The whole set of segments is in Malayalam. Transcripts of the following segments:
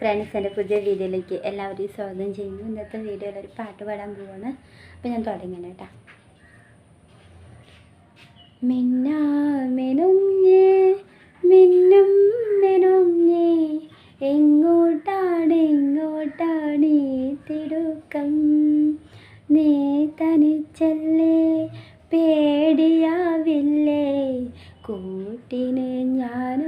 ഫ്രണ്ട്സ് എന്റെ പുതിയ വീഡിയോയിലേക്ക് എല്ലാവരെയും സ്വാഗതം ചെയ്യുന്നു. ഇന്നത്തെ വീഡിയോയിൽ ഒരു പാട്ട് പാടാൻ പോവാണ്. അപ്പോൾ ഞാൻ തുടങ്ങണം കേട്ടോ മിന്നാ മെനുഞ്ഞേ മിന്നും മെനുഞ്ഞേ എങ്ങോട്ടാണ് എങ്ങോട്ടാണ് തിടുക്കം? നീ തനിച്ചല്ലേ പേടിയാവില്ലേ? കൂട്ടിന് ഞാനും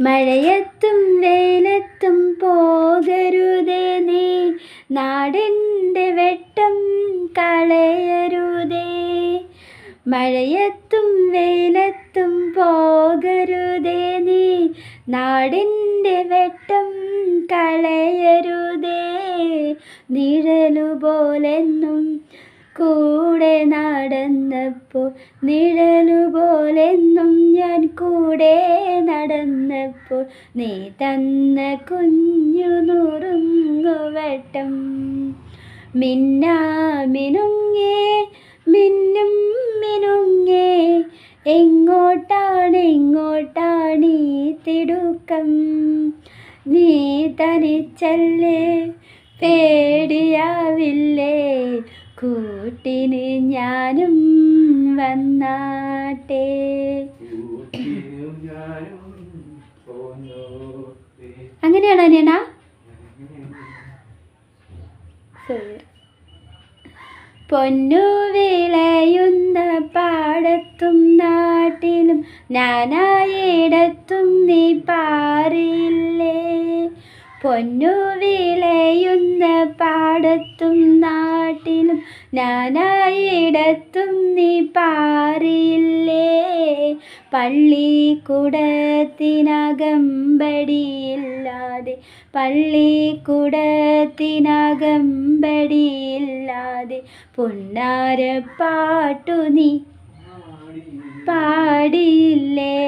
മഴയത്തും വെയിലത്തും പോകരുതേ നീ. നാടിന്റെ വെട്ടം കളയരുതേ. മഴയത്തും വെയിലത്തും പോകരുതേ നീ. നാടിന്റെ വെട്ടം കളയരുതേ. നിഴലുപോലെന്നും കൂടെ നടന്നപ്പോൾ നിഴലുപോലെന്നും ഞാൻ കൂടെ നടന്നപ്പോൾ നീ തന്ന കുഞ്ഞു നുറുങ്ങുവട്ടം മിന്നാമിനുങ്ങേ മിന്നും മിനുങ്ങേ എങ്ങോട്ടാണ് എങ്ങോട്ടാണ് ഈ തിടുക്കം? നീ തനിച്ചല്ലേ പേടിയാവില്ലേ? കൂട്ടിന് ഞാനും വന്നാട്ടെ. അങ്ങനെയാണോ അനിയണ പൊന്നു വിളയുന്ന പാടത്തും നാട്ടിലും ഞാനായിടത്തും നീ പാറിയില്ലേ പൊന്നു വിളയുന്ന പാടത്തും നാട്ടിലും ഞാനായിടത്തും നീ പാറിയില്ലേ പള്ളിക്കുടത്തിനകമ്പടിയില്ലാതെ പള്ളിക്കുടത്തിനകമ്പടിയില്ലാതെ പൊന്നാര പാട്ടു നീ പാടിയില്ലേ?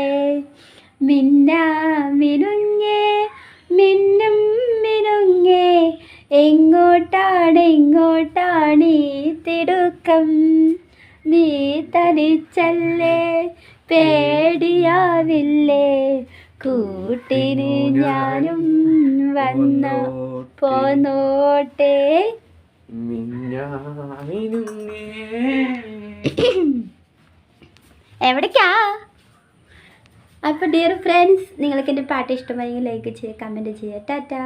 മിന്നാ മിനുങ്ങേ മിന്നും മിനുങ്ങേ എങ്ങോട്ടാണ് എങ്ങോട്ടാണ് ഈ തിടുക്കം? നീ തനിച്ചല്ലേ? പേടിയാവില്ലേ? കൂട്ടിന് ഞാനും വന്ന പോന്നോട്ടെ. എവിടേക്കാ? അപ്പോൾ ഡിയർ ഫ്രണ്ട്സ് നിങ്ങൾക്ക് എന്റെ പാട്ട് ഇഷ്ടമായെങ്കിൽ ലൈക്ക് ചെയ്യുക കമന്റ് ചെയ്യുക. ടാറ്റാ.